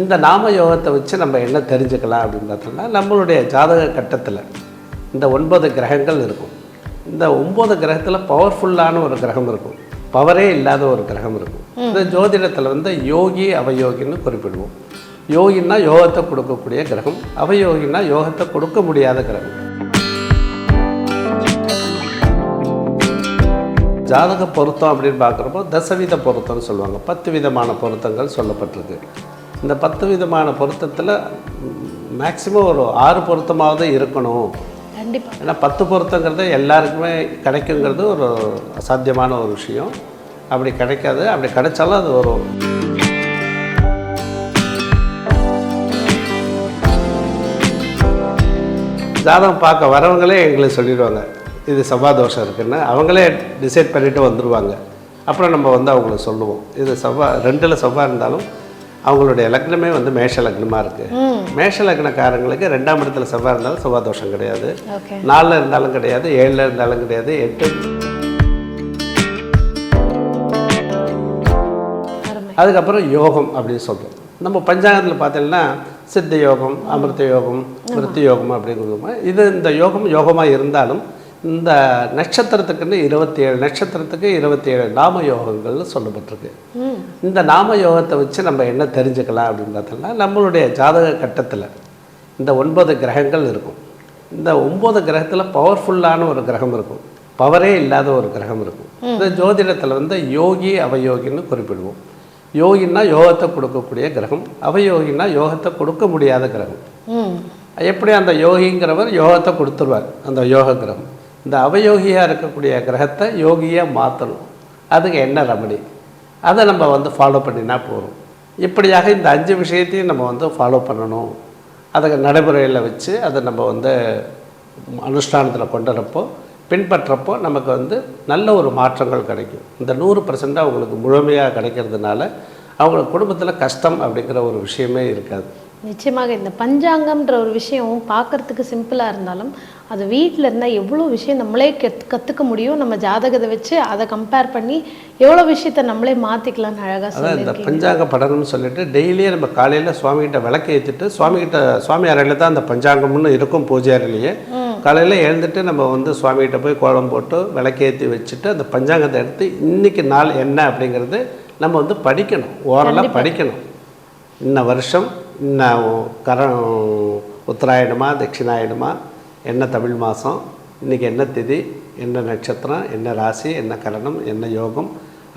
இந்த நாம யோகத்தை வச்சு நம்ம என்ன தெரிஞ்சுக்கலாம் அப்படின்னு பார்த்தோம்னா நம்மளுடைய ஜாதக கட்டத்தில் இந்த ஒன்பது கிரகங்கள் இருக்கும். இந்த ஒன்பது கிரகத்தில் பவர்ஃபுல்லான ஒரு கிரகம் இருக்கும். பவரே இல்லாத ஒரு கிரகம் இருக்கும். இந்த ஜோதிடத்தில் வந்து யோகி அவயோகின்னு குறிப்பிடுவோம். யோகின்னா யோகத்தை கொடுக்கக்கூடிய கிரகம் அவயோகின்னா யோகத்தை கொடுக்க முடியாத கிரகம். ஜாதக பொருத்தம் அப்படின்னு பார்க்குறப்போ தசவித பொருத்தம்னு சொல்லுவாங்க. பத்து விதமான பொருத்தங்கள் சொல்லப்பட்டிருக்கு. இந்த பத்து விதமான பொருத்தத்தில் மேக்சிமம் ஒரு ஆறு பொருத்தமாவது இருக்கணும். கண்டிப்பா. ஏன்னா பத்து பொருத்தங்கிறது எல்லாருக்குமே கிடைக்குங்கிறது ஒரு அசாத்தியமான ஒரு விஷயம். அப்படி கிடைக்காது. அப்படி கிடைச்சாலும் அது ஒரு ஜாதகம் பார்க்க வரவங்களே எங்களுக்கு சொல்லிடுவாங்க. இது செவ்வாய் தோஷம் இருக்குன்னு. அவங்களே டிசைட் பண்ணிட்டு வந்துடுவாங்க அப்புறம் நம்ம வந்து அவங்களுக்கு சொல்லுவோம். இது செவ்வாய் ரெண்டில் செவ்வாய் இருந்தாலும் அவங்களுடைய லக்னமே வந்து மேஷ லக்னமாக இருக்குது மேஷ லக்னக்காரங்களுக்கு ரெண்டாம் இடத்துல செவ்வாய் இருந்தாலும் செவ்வாய் தோஷம் கிடையாது. நாலில் இருந்தாலும் கிடையாது ஏழில் இருந்தாலும் கிடையாது எட்டு. அதுக்கப்புறம் யோகம் அப்படின்னு சொல்கிறோம் நம்ம பஞ்சாங்கத்தில் பார்த்தீங்கன்னா சித்த யோகம் அமிர்த யோகம் விருத்தி யோகம் அப்படிங்கிறது இது இந்த யோகம் யோகமாக இருந்தாலும் இந்த நட்சத்திரத்துக்குன்னு இருபத்தி ஏழு நட்சத்திரத்துக்கு இருபத்தி ஏழு நாம யோகங்கள்னு சொல்லப்பட்டிருக்கு இந்த நாம யோகத்தை வச்சு நம்ம என்ன தெரிஞ்சுக்கலாம் அப்படின்னு பார்த்தோம்னா நம்மளுடைய ஜாதக கட்டத்தில் இந்த ஒன்பது கிரகங்கள் இருக்கும். இந்த ஒன்பது கிரகத்தில் பவர்ஃபுல்லான ஒரு கிரகம் இருக்கும். பவரே இல்லாத ஒரு கிரகம் இருக்கும். இந்த ஜோதிடத்தில் வந்து யோகி அவயோகின்னு குறிப்பிடுவோம். யோகின்னா யோகத்தை கொடுக்கக்கூடிய கிரகம் அவயோகின்னா யோகத்தை கொடுக்க முடியாத கிரகம். எப்படி அந்த யோகிங்கிறவர் யோகத்தை கொடுத்துருவார் அந்த யோக கிரகம். இந்த அவயோகியாக இருக்கக்கூடிய கிரகத்தை யோகியாக மாற்றணும் அதுக்கு என்ன ரெமடி அதை நம்ம வந்து ஃபாலோ பண்ணினா போதும். இப்படியாக இந்த அஞ்சு விஷயத்தையும் நம்ம வந்து ஃபாலோ பண்ணணும். அதை நடைமுறையில் வச்சு அதை நம்ம வந்து அனுஷ்டானத்தில் கொண்டுறப்போ பின்பற்றப்போ நமக்கு வந்து நல்ல ஒரு மாற்றங்கள் கிடைக்கும். இந்த நூறு பர்சண்ட்டாக அவங்களுக்கு முழுமையாக கிடைக்கிறதுனால அவங்க குடும்பத்தில் கஷ்டம் அப்படிங்கிற ஒரு விஷயமே இருக்காது. நிச்சயமாக இந்த பஞ்சாங்கம்ன்ற ஒரு விஷயம் பார்க்கறதுக்கு சிம்பிளாக இருந்தாலும் அது வீட்டில் இருந்தால் எவ்வளோ விஷயம் நம்மளே கத் கற்றுக்க முடியும். நம்ம ஜாதகத்தை வச்சு அதை கம்பேர் பண்ணி எவ்வளோ விஷயத்த நம்மளே மாற்றிக்கலாம்னு அழகாக அதான் இந்த பஞ்சாங்க படணும்னு சொல்லிட்டு டெய்லியே நம்ம காலையில் சுவாமிகிட்ட விளக்கு ஏற்றிட்டு சுவாமிகிட்ட சுவாமி அறையில் தான் அந்த பஞ்சாங்கம்னு இருக்கும் பூஜை அறையிலேயே. காலையில் எழுந்துட்டு நம்ம வந்து சுவாமிகிட்ட போய் கோலம் போட்டு விளக்கேற்றி வச்சுட்டு அந்த பஞ்சாங்கத்தை எடுத்து இன்னைக்கு நாள் என்ன அப்படிங்கிறது நம்ம வந்து படிக்கணும். ஓரலாக படிக்கணும். இன்ன வருஷம் இன்ன கர உத்தராயணமா தட்சிணாயணமா என்ன தமிழ் மாதம் இன்றைக்கி என்ன திதி என்ன நட்சத்திரம் என்ன ராசி என்ன கரணம் என்ன யோகம்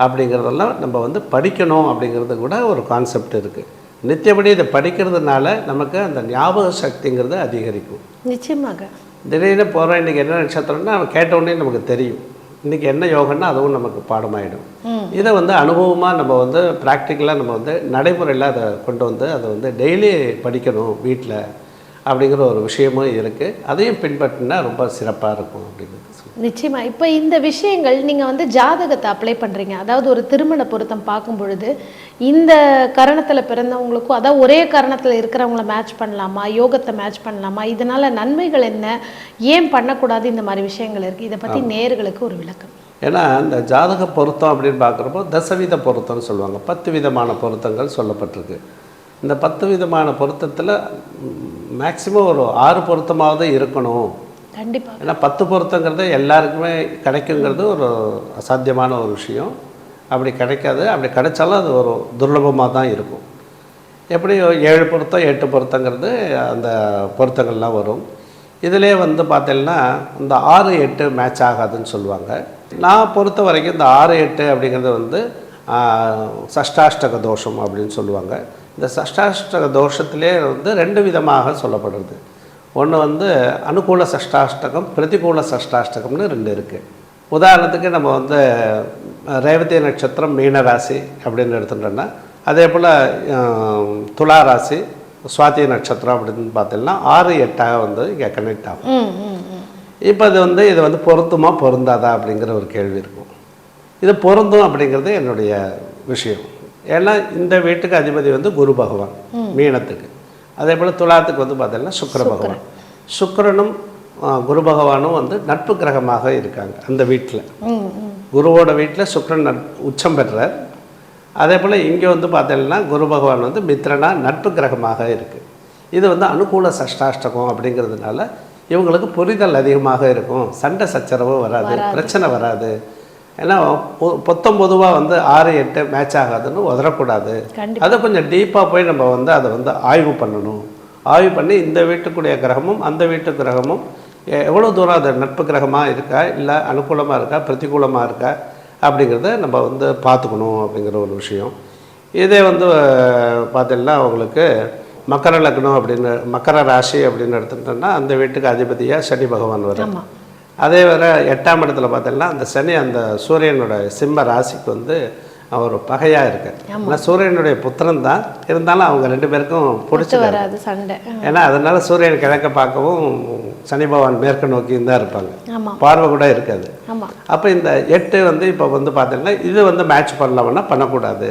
அப்படிங்கிறதெல்லாம் நம்ம வந்து படிக்கணும் அப்படிங்கிறது கூட ஒரு கான்செப்ட் இருக்குது நித்தியபடி இதை படிக்கிறதுனால நமக்கு அந்த ஞாபக சக்திங்கிறது அதிகரிக்கும். நிச்சயமாக. திடீர்னு போகிறோம் இன்றைக்கி என்ன நட்சத்திரம்னா அவன் கேட்ட உடனே நமக்கு தெரியும். இன்றைக்கி என்ன யோகம்னா அதுவும் நமக்கு பாடமாயிடும். இதை வந்து அனுபவமாக நம்ம வந்து ப்ராக்டிக்கலாக நம்ம வந்து நடைமுறையில் அதை கொண்டு வந்து அதை வந்து டெய்லி படிக்கணும் வீட்டில் அப்படிங்கிற ஒரு விஷயமும் இருக்குது அதையும் பின்பற்றினா ரொம்ப சிறப்பாக இருக்கும் அப்படிங்கிறது சொல்லுவேன். நிச்சயமா. இப்போ இந்த விஷயங்கள் நீங்கள் வந்து ஜாதகத்தை அப்ளை பண்ணுறீங்க அதாவது ஒரு திருமண பொருத்தம் பார்க்கும் பொழுது இந்த கரணத்தில் பிறந்தவங்களுக்கும் அதாவது ஒரே கரணத்தில் இருக்கிறவங்கள மேட்ச் பண்ணலாமா? யோகத்தை மேட்ச் பண்ணலாமா? இதனால நன்மைகள் என்ன? ஏன் பண்ணக்கூடாது? இந்த மாதிரி விஷயங்கள் இருக்குது இதை பற்றி நேர்களுக்கு ஒரு விளக்கம். ஏன்னா இந்த ஜாதக பொருத்தம் அப்படின்னு பார்க்குறப்போ தசவித பொருத்தம்னு சொல்லுவாங்க. பத்து விதமான பொருத்தங்கள் சொல்லப்பட்டிருக்கு. இந்த பத்து விதமான பொருத்தத்தில் மேக்சிமம் ஒரு ஆறு பொருத்தமாவது இருக்கணும். கண்டிப்பாக ஏன்னா பத்து பொருத்தங்கிறது எல்லாருக்குமே கிடைக்குங்கிறது ஒரு அசாத்தியமான ஒரு விஷயம். அப்படி கிடைக்காது. அப்படி கிடைச்சாலும் அது ஒரு துர்லபமாக தான் இருக்கும். எப்படி ஏழு பொருத்தம் எட்டு பொருத்தங்கிறது அந்த பொருத்தங்கள்லாம் வரும். இதிலே வந்து பார்த்தீங்கன்னா இந்த ஆறு எட்டு மேட்ச் ஆகாதுன்னு சொல்லுவாங்க. நான் பொறுத்த வரைக்கும் இந்த ஆறு எட்டு அப்படிங்கிறது வந்து சஷ்டாஷ்டக தோஷம் அப்படின்னு சொல்லுவாங்க. இந்த சஷ்டாஷ்டக தோஷத்திலே வந்து ரெண்டு விதமாக சொல்லப்படுறது. ஒன்று வந்து அனுகூல சஷ்டாஷ்டகம் பிரதிகூல சஷ்டாஷ்டகம்னு ரெண்டு இருக்குது உதாரணத்துக்கு நம்ம வந்து ரேவதி நட்சத்திரம் மீன ராசி அப்படின்னு எடுத்துட்டோம்னா அதே போல் துலா ராசி சுவாதி நட்சத்திரம் அப்படின்னு பார்த்தீங்கன்னா ஆறு எட்டாக வந்து இங்கே கனெக்ட் ஆகும். இப்போ இது வந்து இது வந்து பொருந்துமா பொருந்தாதா அப்படிங்கிற ஒரு கேள்வி இருக்கும். இது பொருந்தும் அப்படிங்கிறது என்னுடைய விஷயம். ஏன்னா இந்த வீட்டுக்கு அதிபதி வந்து குரு பகவான் மீனத்துக்கு. அதே போல் துலாத்துக்கு வந்து பார்த்தீங்கன்னா சுக்கிர பகவான். சுக்கிரனும் குரு பகவானும் வந்து நட்பு கிரகமாக இருக்காங்க அந்த வீட்டில் குருவோட வீட்டில் சுக்கிரன் நட்- உச்சம் பெற்றார். அதே போல் இங்கே வந்து பார்த்தீங்கன்னா குரு பகவான் வந்து மித்ரனா நட்பு கிரகமாக இருக்குது இது வந்து அனுகூல சஷ்டாஷ்டகம் அப்படிங்கிறதுனால இவங்களுக்கு புரிதல் அதிகமாக இருக்கும். சண்டை சச்சரவு வராது. பிரச்சனை வராது. ஏன்னா பொத்தம் பொதுவாக வந்து ஆறு எட்டு மேட்ச் ஆகாதுன்னு உதறக்கூடாது. அதை கொஞ்சம் டீப்பாக போய் நம்ம வந்து அதை வந்து ஆய்வு பண்ணணும். ஆய்வு பண்ணி இந்த வீட்டுக்குடைய கிரகமும் அந்த வீட்டு கிரகமும் எவ்வளோ தூரம் அது நட்பு கிரகமாக இருக்கா இல்லை அனுகூலமாக இருக்கா பிரதிகூலமாக இருக்கா அப்படிங்கிறத நம்ம வந்து பார்த்துக்கணும் அப்படிங்கிற ஒரு விஷயம். இதே வந்து பார்த்தீங்கன்னா அவங்களுக்கு மக்கர லக்னம் அப்படின்னு மக்கர ராசி அப்படின்னு எடுத்துட்டோம்னா அந்த வீட்டுக்கு அதிபதியாக சனி பகவான் வரும் அதே வேற எட்டாம் இடத்துல பார்த்தீங்கன்னா அந்த சனி அந்த சூரியனோட சிம்ம ராசிக்கு வந்து அவர் பகையாக இருக்கு ஆனால் சூரியனுடைய புத்திரன் தான். இருந்தாலும் அவங்க ரெண்டு பேருக்கும் பிடிச்சி வராது சண்டை. ஏன்னா அதனால சூரியன் கிழக்க பார்க்கவும் சனி பகவான் மேற்கு நோக்கியும் தான் இருப்பாங்க. பார்வை கூட இருக்காது. அப்போ இந்த எட்டு வந்து இப்போ வந்து பார்த்தீங்கன்னா இது வந்து மேட்ச் பண்ணலாம்னா பண்ணக்கூடாது.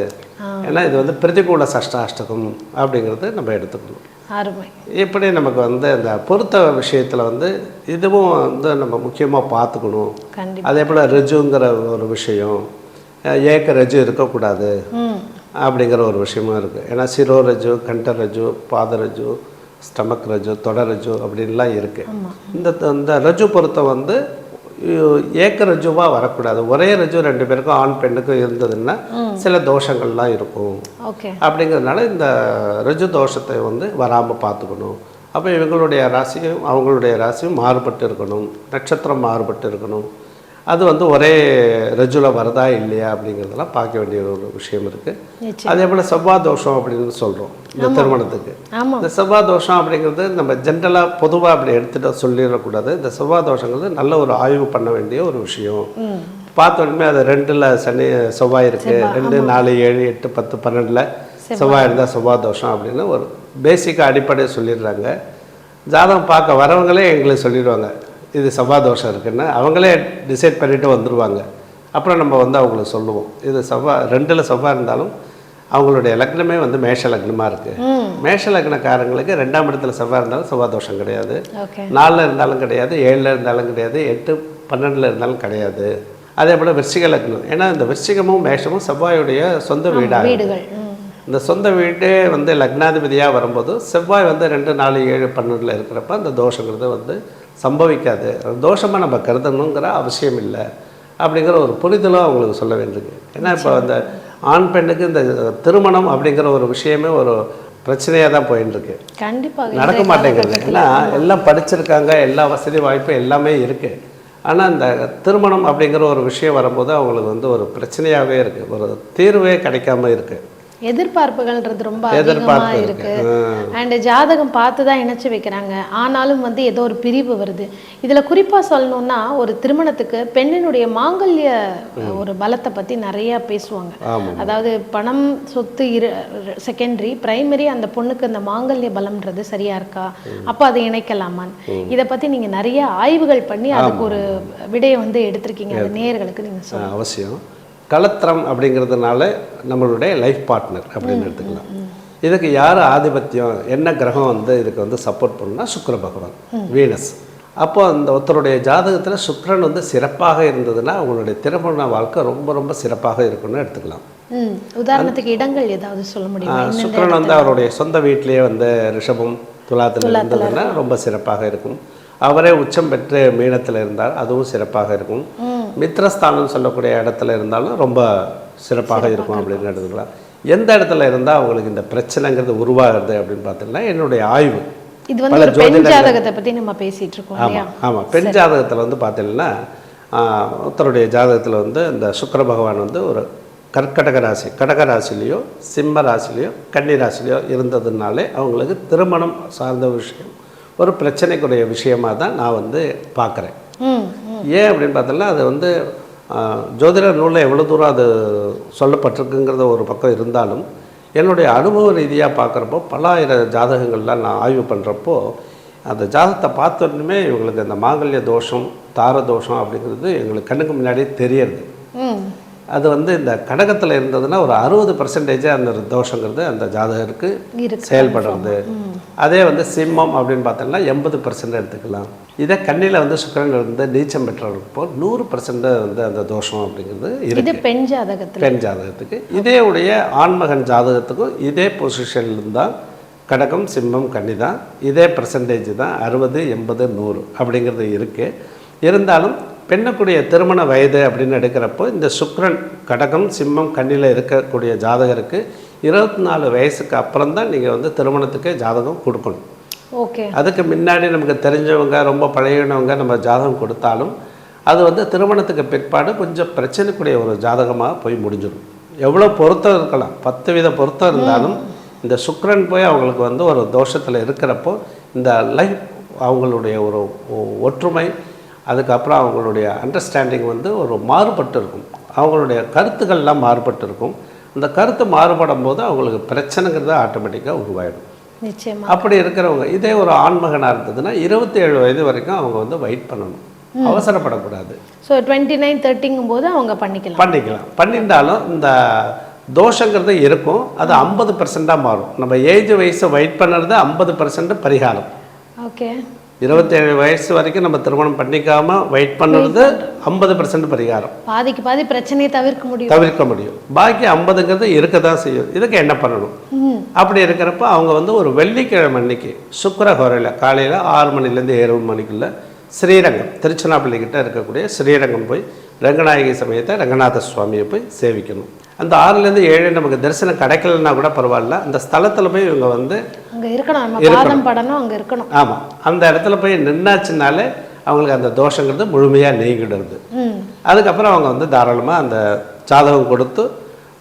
ஏன்னா இது வந்து பிரதிகூல சஷ்டாஷ்டகம் அப்படிங்கிறது நம்ம எடுத்துக்கணும். அருமை இப்படி நமக்கு வந்து இந்த பொருத்த விஷயத்தில் வந்து இதுவும் வந்து நம்ம முக்கியமாக பார்த்துக்கணும். அதே போல் ரிஜுங்கிற ஒரு விஷயம் ஏக்க ரஜு இருக்கக்கூடாது அப்படிங்கிற ஒரு விஷயமும் இருக்குது ஏன்னா சிரோ ரஜு கண்ட ரஜு பாத ரஜு ஸ்டமக் ரஜு தொட ரஜு அப்படின்லாம் இருக்குது இந்த இந்த ரஜு பொருத்தம் வந்து ஏக்க ரஜுவாக வரக்கூடாது. ஒரே ரஜு ரெண்டு பேருக்கும் ஆண் பெண்ணுக்கும் இருந்ததுன்னா சில தோஷங்கள்லாம் இருக்கும். ஓகே. அப்படிங்கிறதுனால இந்த ரஜு தோஷத்தை வந்து வராமல் பார்த்துக்கணும். அப்போ இவங்களுடைய ராசியும் அவங்களுடைய ராசியும் மாறுபட்டு இருக்கணும். நட்சத்திரம் மாறுபட்டு இருக்கணும். அது வந்து ஒரே ரஜுல வருதா இல்லையா அப்படிங்கிறதெல்லாம் பார்க்க வேண்டிய ஒரு விஷயம் இருக்குது அதே போல் செவ்வாய் தோஷம் அப்படின்னு சொல்கிறோம் இந்த திருமணத்துக்கு. இந்த செவ்வாய் தோஷம் அப்படிங்கிறது நம்ம ஜென்ரலாக பொதுவாக அப்படி எடுத்துகிட்டு சொல்லிடக்கூடாது. இந்த செவ்வாய் தோஷங்கிறது நல்ல ஒரு ஆய்வு பண்ண வேண்டிய ஒரு விஷயம். ம். பார்த்த உடனே அது ரெண்டில் சனி செவ்வாய் இருக்குது ரெண்டு நாலு ஏழு எட்டு பத்து பன்னெண்டில் செவ்வாய் இருந்தால் செவ்வாய் தோஷம் அப்படின்னு ஒரு பேசிக்காக அடிப்படையை சொல்லிடுறாங்க. ஜாதகம் பார்க்க வரவங்களே எங்களுக்கு சொல்லிடுவாங்க. இது செவ்வாய் தோஷம் இருக்குன்னு அவங்களே டிசைட் பண்ணிட்டு வந்துடுவாங்க அப்புறம் நம்ம வந்து அவங்களுக்கு சொல்லுவோம். இது செவ்வாய் ரெண்டில் செவ்வாய் இருந்தாலும் அவங்களுடைய லக்னமே வந்து மேஷ லக்னமாக இருக்குது மேஷ லக்னக்காரங்களுக்கு ரெண்டாம் இடத்துல செவ்வாய் இருந்தாலும் செவ்வாய் தோஷம் கிடையாது. நாலில் இருந்தாலும் கிடையாது ஏழில் இருந்தாலும் கிடையாது எட்டு பன்னெண்டில் இருந்தாலும் கிடையாது. அதே போல் விருச்சிக லக்னம். ஏன்னா இந்த விருச்சிகமும் மேஷமும் செவ்வாயுடைய சொந்த வீடாக. இந்த சொந்த வீட்டே வந்து லக்னாதிபதியாக வரும்போது செவ்வாய் வந்து ரெண்டு நாலு ஏழு பன்னெண்டில் இருக்கிறப்ப அந்த தோஷங்கிறது வந்து சம்பவிக்காது. தோஷமாக நம்ம கருதணுங்கிற அவசியம் இல்லை அப்படிங்கிற ஒரு புரிதலும் அவங்களுக்கு சொல்ல வேண்டியிருக்கு. ஏன்னா இப்போ அந்த ஆண் பெண்ணுக்கு இந்த திருமணம் அப்படிங்கிற ஒரு விஷயமே ஒரு பிரச்சனையாக தான் போயின்னு இருக்கு கண்டிப்பாக நடக்க மாட்டேங்குது. ஏன்னா எல்லாம் படிச்சிருக்காங்க எல்லா வசதி வாய்ப்பும் எல்லாமே இருக்குது ஆனால் இந்த திருமணம் அப்படிங்கிற ஒரு விஷயம் வரும்போது அவங்களுக்கு வந்து ஒரு பிரச்சனையாகவே இருக்குது ஒரு தீர்வே கிடைக்காம இருக்குது எதிர்பார்ப்புகள்ன்றது ரொம்ப அதிகமா எதிர்பார்ப்பு இருக்கு. அண்ட் ஜாதகம் பார்த்து தான் இணைச்சு வைக்கிறாங்க. ஆனாலும் வந்து ஏதோ ஒரு பிரிவு வருது. இதுல குறிப்பா சொல்லணும்னா ஒரு திருமணத்துக்கு பெண்ணினுடைய மாங்கல்ய ஒரு பலத்தை பத்தி நிறைய பேசுவாங்க. அதாவது பணம் சொத்து இரு செகண்டரி பிரைமரி அந்த பொண்ணுக்கு அந்த மாங்கல்ய பலம்ன்றது சரியா இருக்கா? அப்போ அதை இணைக்கலாமான்னு இதை பத்தி நீங்க நிறைய ஆய்வுகள் பண்ணி அதுக்கு ஒரு விடையை வந்து எடுத்திருக்கீங்க. அது நேயர்களுக்கு நீங்க சொல்லுங்க. அவசியம். கலத்திரம் அப்படிங்கிறதுனால நம்மளுடைய லைஃப் பார்ட்னர் அப்படின்னு எடுத்துக்கலாம். இதுக்கு யார் ஆதிபத்தியம்? என்ன கிரகம் வந்து இதுக்கு வந்து சப்போர்ட் பண்ணுன்னா சுக்கிர பகவான் வீனஸ். அப்போ அந்த ஒருத்தருடைய ஜாதகத்தில் சுக்கிரன் வந்து சிறப்பாக இருந்ததுன்னா அவங்களுடைய திருமண வாழ்க்கை ரொம்ப ரொம்ப சிறப்பாக இருக்கும்னு எடுத்துக்கலாம். உதாரணத்துக்கு இடங்கள் ஏதாவது சொல்ல முடியுமா? சுக்கிரன் வந்து அவருடைய சொந்த வீட்டிலேயே வந்து ரிஷபம் துலாத்தில் இருந்ததுன்னா ரொம்ப சிறப்பாக இருக்கும். அவரே உச்சம் பெற்று மீனத்தில் இருந்தால் அதுவும் சிறப்பாக இருக்கும். மித்ரஸ்தானம் சொல்லக்கூடிய இடத்துல இருந்தாலும் ரொம்ப சிறப்பாக இருக்கும் அப்படின்னு எடுத்துக்கலாம் எந்த இடத்துல இருந்தால் அவங்களுக்கு இந்த பிரச்சனைங்கிறது உருவாகுது அப்படின்னு பார்த்தீங்கன்னா என்னுடைய ஆய்வு. இது வந்து பெண் ஜாதகத்தை பத்தி நம்ம பேசிட்டு இருக்கோம் ஆமாம் ஆமாம் பெண் ஜாதகத்தில் வந்து பார்த்தீங்கன்னா ஒருத்தருடைய ஜாதகத்தில் வந்து இந்த சுக்கிர பகவான் வந்து ஒரு கர்க்கடக ராசி கடக ராசிலேயோ சிம்ம ராசிலேயோ கன்னி ராசிலேயோ இருந்ததுனாலே அவங்களுக்கு திருமணம் சார்ந்த விஷயம் ஒரு பிரச்சனைக்குரிய விஷயமா தான் நான் வந்து பார்க்குறேன். ஏன் அப்படின்னு பார்த்தோம்னா அது வந்து ஜோதிட நூலில் எவ்வளோ தூரம் அது சொல்லப்பட்டிருக்குங்கிறத ஒரு பக்கம் இருந்தாலும் என்னுடைய அனுபவ ரீதியாக பார்க்குறப்போ பல்லாயிரம் ஜாதகங்கள்லாம் நான் ஆய்வு பண்ணுறப்போ அந்த ஜாதகத்தை பார்த்தோன்னுமே இவங்களுக்கு அந்த மாங்கல்ய தோஷம் தார தோஷம் அப்படிங்கிறது எங்களுக்கு கண்ணுக்கு முன்னாடியே தெரியறது. அது வந்து இந்த கடகத்தில் இருந்ததுன்னா ஒரு அறுபது பர்சன்டேஜ் அந்த தோஷங்கிறது அந்த ஜாதகருக்கு செயல்படுறது. அதே வந்து சிம்மம் அப்படின்னு பார்த்தோம்னா எண்பது பர்சன்ட் எடுத்துக்கலாம். இதே கண்ணியில் வந்து சுக்கிரன் வந்து நீச்சம் பெற்றவர்களுக்கு போல் நூறு பர்சன்ட் வந்து அந்த தோஷம் அப்படிங்கிறது இருக்கு. இது பெண் ஜாதகத்துல. பெண் ஜாதகத்துக்கு. இதே உடைய ஆண்மகன் ஜாதகத்துக்கும் இதே பொசிஷன்ல இருந்தால் கடகம் சிம்மம் கன்னி தான் இதே பர்சன்டேஜ் தான் அறுபது எண்பது நூறு அப்படிங்கிறது இருக்குது இருந்தாலும் பெண்ணுக்குடைய திருமண வயது அப்படின்னு எடுக்கிறப்போ இந்த சுக்கிரன் கடகம் சிம்மம் கன்னியில் இருக்கக்கூடிய ஜாதகருக்கு இருபத்தி நாலு வயசுக்கு அப்புறம் தான் நீங்கள் வந்து திருமணத்துக்கு ஜாதகம் கொடுக்கணும். ஓகே. அதுக்கு முன்னாடி நமக்கு தெரிஞ்சவங்க ரொம்ப பழகினவங்க நம்ம ஜாதகம் கொடுத்தாலும் அது வந்து திருமணத்துக்கு பிற்பாடு கொஞ்சம் பிரச்சனைக்குரிய ஒரு ஜாதகமாக போய் முடிஞ்சிடும். எவ்வளோ பொருத்தம் இருக்கலாம். பத்து வித பொருத்தம் இருந்தாலும் இந்த சுக்கிரன் போய் அவங்களுக்கு வந்து ஒரு தோஷத்தில் இருக்கிறப்போ இந்த லைஃப் அவங்களுடைய ஒரு ஒற்றுமை அதுக்கப்புறம் அவங்களுடைய அண்டர்ஸ்டாண்டிங் வந்து ஒரு மாறுபட்டு இருக்கும். அவங்களுடைய கருத்துக்கள்லாம் மாறுபட்டு இருக்கும். அந்த கருத்து மாறுபடும் போது அவங்களுக்கு பிரச்சனைங்கிறது ஆட்டோமேட்டிக்காக உருவாயிடும். நிச்சயமா அப்படி இருக்கிறவங்க இதே ஒரு ஆண்மகனாக இருந்ததுன்னா இருபத்தி ஏழு வயது வரைக்கும் அவங்க வந்து வெயிட் பண்ணணும். அவசரப்படக்கூடாது. ஸோ டுவெண்ட்டி நைன் தேர்ட்டிங்கும் போது அவங்க பண்ணிக்கலாம். பண்ணிக்கலாம். பண்ணியிருந்தாலும் இந்த தோஷங்கிறது இருக்கும். அது ஐம்பது பர்சண்ட்டாக மாறும். நம்ம ஏஜ் வயசை வெயிட் பண்ணுறது ஐம்பது பர்சன்ட் பரிகாரம். ஓகே இருபத்தேழு வயசு வரைக்கும் நம்ம திருமணம் பண்ணிக்காம வெயிட் பண்ணுறது ஐம்பது பர்சன்ட் பரிகாரம். பாதிக்கு பாதி பிரச்சனையை தவிர்க்க முடியும். தவிர்க்க முடியும். பாக்கி ஐம்பதுங்கிறது இருக்க தான் செய்யும். இதுக்கு என்ன பண்ணணும்? அப்படி இருக்கிறப்ப அவங்க வந்து ஒரு வெள்ளிக்கிழமை அன்னைக்கு சுக்கரஹோரையில் காலையில் ஆறு மணிலேருந்து ஏழு மணிக்குள்ள ஸ்ரீரங்கம் திருச்சினாப்பள்ளி கிட்ட இருக்கக்கூடிய ஸ்ரீரங்கம் போய் ரங்கநாயகி சமயத்தை ரங்கநாத சுவாமியை போய் சேவிக்கணும். அந்த ஆறுலேருந்து ஏழு நமக்கு தரிசனம் கிடைக்கலன்னா கூட பரவாயில்ல. அந்த ஸ்தலத்தில் போய் இவங்க வந்து அங்க இருக்கணும். நம்ம பாதம் படணும் அங்க இருக்கணும். ஆமாம் அந்த இடத்துல போய் நின்னாச்சுனாலே அவங்களுக்கு அந்த தோஷங்கிறது முழுமையாக நீங்கிடுறது. அதுக்கப்புறம் அவங்க வந்து தாராளமாக அந்த ஜாதகம் கொடுத்து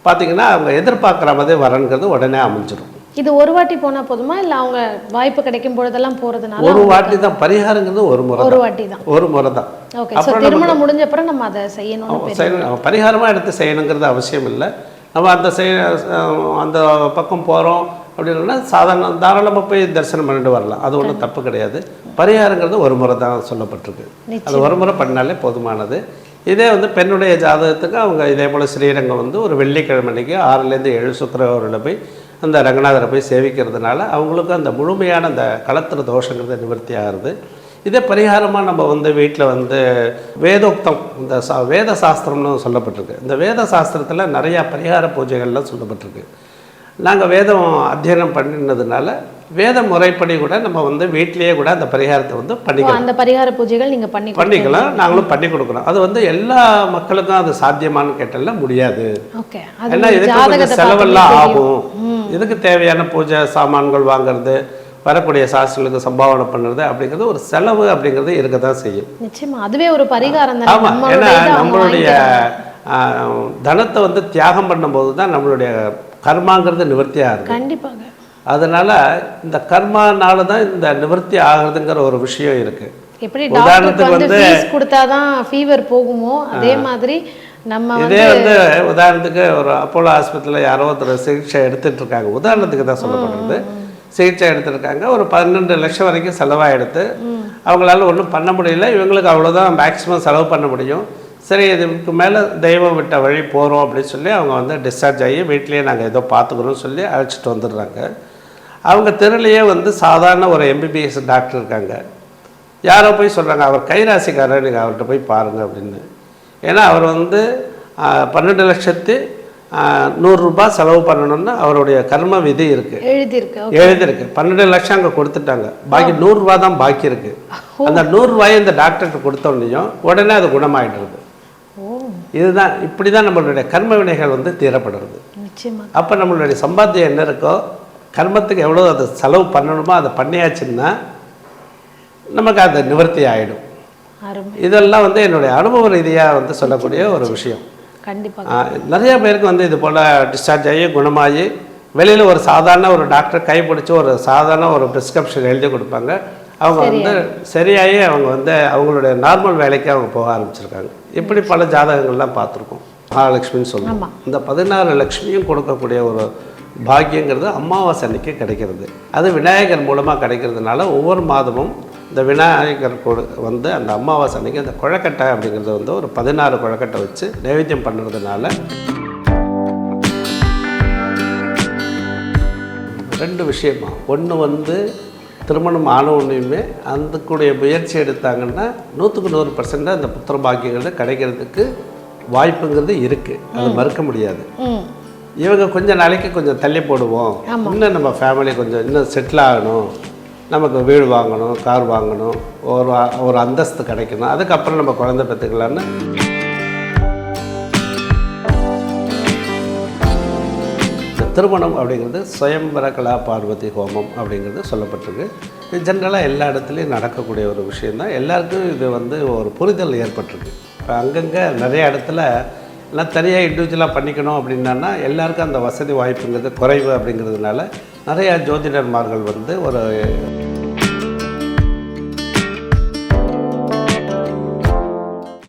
பார்த்தீங்கன்னா அவங்க எதிர்பார்க்குற மாதிரி வரன்கிறது உடனே அமைஞ்சிடும் இது ஒரு வாட்டி போனா போதுமா? இல்ல அவங்க வாய்ப்பு கிடைக்கும் பொழுதெல்லாம் போறதுனால ஒரு வாட்டி தான். பரிகாரங்கிறது ஒரு முறை ஒரு வாட்டி தான். ஒரு முறை தான். ஓகே. ஸோ திருமணம் முடிஞ்ச அப்புறம் நம்ம அதை செய்யணும்னு அவன் செய்யணும். பரிகாரமாக எடுத்து செய்யணுங்கிறது அவசியம் இல்லை. நம்ம அந்த செய் அந்த பக்கம் போகிறோம் அப்படின்னா சாதாரண தாராளமாக போய் தரிசனம் பண்ணிட்டு வரலாம். அது ஒன்றும் தப்பு கிடையாது. பரிகாரங்கிறது ஒரு முறை தான் சொல்லப்பட்டிருக்கு. அது ஒரு முறை பண்ணாலே போதுமானது. இதே வந்து பெண்ணுடைய ஜாதகத்துக்கு அவங்க இதே போல் ஸ்ரீரங்கம் வந்து ஒரு வெள்ளிக்கிழமை அன்னைக்கு ஆறுலேருந்து ஏழு சுக்கரவரில் போய் அந்த ரங்கநாதரை போய் சேவிக்கிறதுனால அவங்களுக்கு அந்த முழுமையான அந்த கலத்திர தோஷங்கிறது நிவர்த்தி ஆகுது இதே பரிகாரமாக நம்ம வந்து வீட்டில் வந்து வேதோக்தம் இந்த சா வேத சாஸ்திரம்னு சொல்லப்பட்டிருக்கு. இந்த வேத சாஸ்திரத்தில் நிறையா பரிகார பூஜைகள்லாம் சொல்லப்பட்டிருக்கு. நாங்கள் வேதம் அத்தியனம் பண்ணினதுனால வேத முறைப்படி கூட நம்ம வந்து வீட்டிலேயே கூட அந்த பரிகாரத்தை வந்து பண்ணிக்கலாம் அந்த பரிகார பூஜைகள் நீங்க பண்ணி பண்ணிக்கலாம் நாங்களும் பண்ணி கொடுக்குறோம். அது வந்து எல்லா மக்களுக்கும் அது சாத்தியமானு கேட்டால முடியாது. ஏன்னா இதுக்கு கொஞ்சம் செலவெல்லாம் ஆகும். இதுக்கு தேவையான பூஜை சாமான்கள் வாங்குறது வரக்கூடிய சாஸ்திரங்களுக்கு சம்பாவனை பண்ணுறது அப்படிங்கிறது ஒரு செலவு அப்படிங்கிறது இருக்க தான் செய்யும். நிச்சயமா. அதுவே ஒரு பரிகாரம் ஆமாம் ஏன்னா நம்மளுடைய தனத்தை வந்து தியாகம் பண்ணும்போது தான் நம்மளுடைய கர்மாங்கிறது நிவர்த்தி ஆகுது கண்டிப்பாக அதனால இந்த கர்மானால தான் இந்த நிவர்த்தி ஆகுறதுங்கிற ஒரு விஷயம் இருக்கு. எப்படி உதாரணத்துக்கு டாக்டருக்கு வந்து ஃபீஸ் கொடுத்தாதான் ஃபீவர் போகுமோ? அதே மாதிரி நம்ம இதே வந்து உதாரணத்துக்கு ஒரு அப்போலோ ஆஸ்பத்திரியில் யாரோ ஒருத்தர் சிகிச்சை எடுத்துட்டு இருக்காங்க. உதாரணத்துக்கு தான் சொல்லப்படுறது. சிகிச்சை எடுத்திருக்காங்க ஒரு பன்னெண்டு லட்சம் வரைக்கும் செலவாகிடுது அவங்களால ஒன்றும் பண்ண முடியல. இவங்களுக்கு அவ்வளோதான் மேக்ஸிமம் செலவு பண்ண முடியும். சரி இதுக்கு மேலே தெய்வம் விட்ட வழி போகிறோம் அப்படின்னு சொல்லி அவங்க வந்து டிஸ்சார்ஜ் ஆகி வீட்லேயே நாங்கள் ஏதோ பார்த்துக்குறோம்னு சொல்லி அழைச்சிட்டு வந்துடுறாங்க. அவங்க தெருலையே வந்து சாதாரண ஒரு எம்பிபிஎஸ் டாக்டர் இருக்காங்க. யாரோ போய் சொல்கிறாங்க அவர் கைராசிக்காரர் நீங்கள் அவர்கிட்ட போய் பாருங்க அப்படின்னு. ஏன்னா அவர் வந்து பன்னெண்டு லட்சத்து நூறுரூபா செலவு பண்ணணும்னு அவருடைய கர்ம விதி இருக்குது எழுதியிருக்கு எழுதிருக்கு பன்னெண்டு லட்சம் அங்கே கொடுத்துட்டாங்க. பாக்கி நூறுரூவா தான் பாக்கி இருக்கு. அந்த நூறுரூவாயை இந்த டாக்டர்கிட்ட கொடுத்தோன்னையும் உடனே அது குணமாயிடுறது. ஓ இதுதான் இப்படி தான் நம்மளுடைய கர்ம வினைகள் வந்து தீரப்படுறது. அப்போ நம்மளுடைய சம்பாத்தியம் என்ன இருக்கோ கர்மத்துக்கு எவ்வளோ அதை செலவு பண்ணணுமோ அதை பண்ணியாச்சுன்னா நமக்கு அது நிவர்த்தி ஆகிடும் இதெல்லாம் வந்து என்னுடைய அனுபவ ரீதியாக வந்து சொல்லக்கூடிய ஒரு விஷயம். கண்டிப்பாக நிறைய பேருக்கு வந்து இது போல் டிஸ்சார்ஜ் ஆகி குணமாகி வெளியில் ஒரு சாதாரண ஒரு டாக்டர் கைப்பிடிச்சி ஒரு சாதாரண ஒரு ப்ரிஸ்கிரிப்ஷன் எழுதி கொடுப்பாங்க. அவங்க வந்து சரியாகி அவங்க வந்து அவங்களுடைய நார்மல் வேலைக்கு அவங்க போக ஆரம்பிச்சிருக்காங்க. இப்படி பல ஜாதகங்கள்லாம் பார்த்துருக்கோம்? மகாலட்சுமின்னு சொல்லுவோம். இந்த பதினாறு லட்சுமியும் கொடுக்கக்கூடிய ஒரு பாக்கியங்கிறது அமாவாசை அன்னைக்கு கிடைக்கிறது. அது விநாயகர் மூலமாக கிடைக்கிறதுனால ஒவ்வொரு மாதமும் இந்த விநாயகர் கொடு வந்து அந்த அமாவாசை அன்னைக்கு அந்த குழக்கட்டை அப்படிங்கிறது வந்து ஒரு பதினாறு குழக்கட்டை வச்சு நைவேத்தியம் பண்ணுறதுனால ரெண்டு விஷயமா. ஒன்று வந்து திருமணம் ஆன உடனேயுமே அதுக்குடைய முயற்சி எடுத்தாங்கன்னா நூற்றுக்கு நூறு பர்சன்ட் அந்த புத்திர பாக்கியங்கள் கிடைக்கிறதுக்கு வாய்ப்புங்கிறது இருக்குது அது மறுக்க முடியாது. இவங்க கொஞ்ச நாளைக்கு கொஞ்சம் தள்ளி போடுவோம். இன்னும் நம்ம ஃபேமிலி கொஞ்சம் இன்னும் செட்டில் ஆகணும். நமக்கு வீடு வாங்கணும் கார் வாங்கணும். ஒரு ஒரு அந்தஸ்து கிடைக்கணும். அதுக்கப்புறம் நம்ம குழந்தை பெற்றுக்கலான்னு திருமணம் அப்படிங்கிறது சுயம்பர கலா பார்வதி ஹோமம் அப்படிங்கிறது சொல்லப்பட்டிருக்கு. இது ஜென்ரலாக எல்லா இடத்துலையும் நடக்கக்கூடிய ஒரு விஷயந்தான் எல்லாருக்கும் இது வந்து ஒரு புரிதல் ஏற்பட்டிருக்கு. இப்போ அங்கங்கே நிறைய இடத்துல எல்லாம் தனியாக இண்டிவிஜுவலாக பண்ணிக்கணும் அப்படின்னா எல்லாருக்கும் அந்த வசதி வாய்ப்புங்கிறது குறைவு அப்படிங்கிறதுனால நிறையா ஜோதிடர்மார்கள் வந்து ஒரு